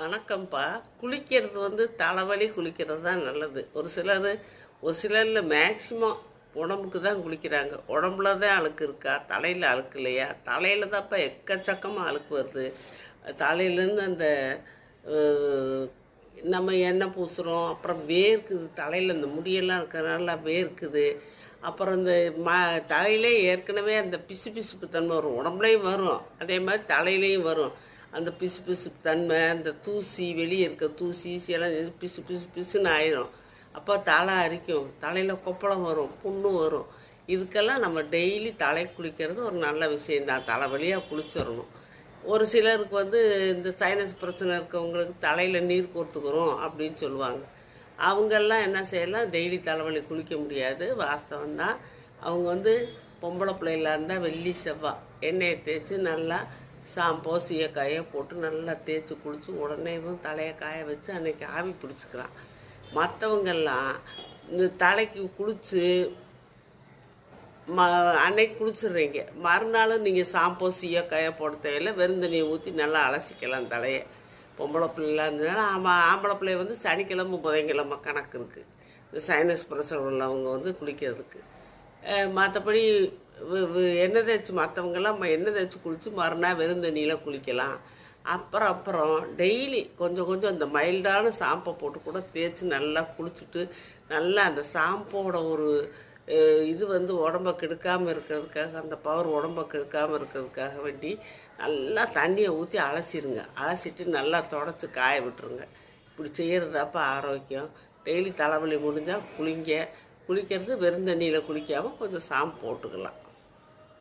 வணக்கம்ப்பா குளிக்கிறது வந்து தலைவலி குளிக்கிறது தான் நல்லது. ஒரு சிலர் ஒரு சிலரில் மேக்சிமம் உடம்புக்கு தான் குளிக்கிறாங்க. உடம்புல தான் அழுக்கு இருக்கா? தலையில் அழுக்கு இல்லையா? தலையில் தான்ப்பா எக்கச்சக்கமாக அழுக்கு வருது. தலையிலேருந்து அந்த நம்ம எண்ணெய் பூசுகிறோம் அப்புறம் வேர்க்குது. தலையில் இந்த முடியெல்லாம் இருக்கிறனால வேர்க்குது. அப்புறம் இந்த ம தலையிலே ஏற்கனவே அந்த பிசு பிசுப்பு தன்மை வரும். உடம்புலையும் வரும். அதே மாதிரி தலையிலையும் வரும். அந்த பிசு பிசு தன்மை அந்த தூசி வெளியே இருக்க தூசி எல்லாம் பிசு பிசு பிசுன்னு ஆயிடும் அப்போ தலை அரிக்கும். தலையில் கொப்பளம் வரும் புண்ணு வரும். இதுக்கெல்லாம் நம்ம டெய்லி தலை குளிக்கிறது ஒரு நல்ல விஷயந்தான் தலைவலியாக குளிச்சிடணும். ஒரு சிலருக்கு வந்து இந்த சைனஸ் பிரச்சனை இருக்கவங்களுக்கு தலையில் நீர் கோர்த்துக்கிறோம் அப்படின்னு சொல்லுவாங்க. அவங்கெல்லாம் என்ன செய்யலாம்? டெய்லி தலைவலி குளிக்க முடியாது. வாஸ்தவம் தான். அவங்க வந்து பொம்பளை பிள்ளைகளாக இருந்தால் வெள்ளி செவ்வாய் எண்ணெயை தேய்ச்சி நல்லா ஷாம்போ சீயக்காயோ போட்டு நல்லா தேய்ச்சி குளித்து உடனேவும் தலையை காய வச்சு அன்றைக்கி ஆவி பிடிச்சிக்கலாம் மற்றவங்கெல்லாம் இந்த தலைக்கு குளித்து ம அன்னைக்கு குளிச்சிடுறீங்க. மறுநாள் நீங்கள் ஷாம்போ சீயக்காயோ போட தேவையில்லை. வெறும் தண்ணியை ஊற்றி நல்லா அலசிக்கலாம் தலையை. பொம்பளை பிள்ளைலாம் இருந்ததுனால ஆமாம் ஆம்பளை பிள்ளை வந்து சனிக்கிழமை புதன்கிழமை கணக்கு இருக்குது இந்த சைனஸ் ப்ரெஷர் உள்ளவங்க வந்து குளிக்கிறதுக்கு. மற்றபடி எண்ணெய் தேய்ச்சி மற்றவங்கெல்லாம் எண்ணெய் தேய்ச்சி குளித்து மறுநாள் வெறும் தண்ணியில் குளிக்கலாம். அப்புறம் அப்புறம் டெய்லி கொஞ்சம் கொஞ்சம் அந்த மைல்டான சாம்பை போட்டு கூட தேய்ச்சி நல்லா குளிச்சுட்டு நல்லா அந்த சாம்போட ஒரு இது வந்து உடம்ப கெடுக்காமல் இருக்கிறதுக்காக அந்த பவர் உடம்ப கெடுக்காமல் இருக்கிறதுக்காக வேண்டி நல்லா தண்ணியை ஊற்றி அலசிடுங்க அலசிட்டு நல்லா தொடச்சி காய விட்டுருங்க. இப்படி செய்கிறதாப்ப ஆரோக்கியம். டெய்லி தலைவலி முடிஞ்சால் குளிங்க. குளிக்கிறது வெறும் தண்ணியில் குளிக்காமல் கொஞ்சம் சாம்பு போட்டுக்கலாம்.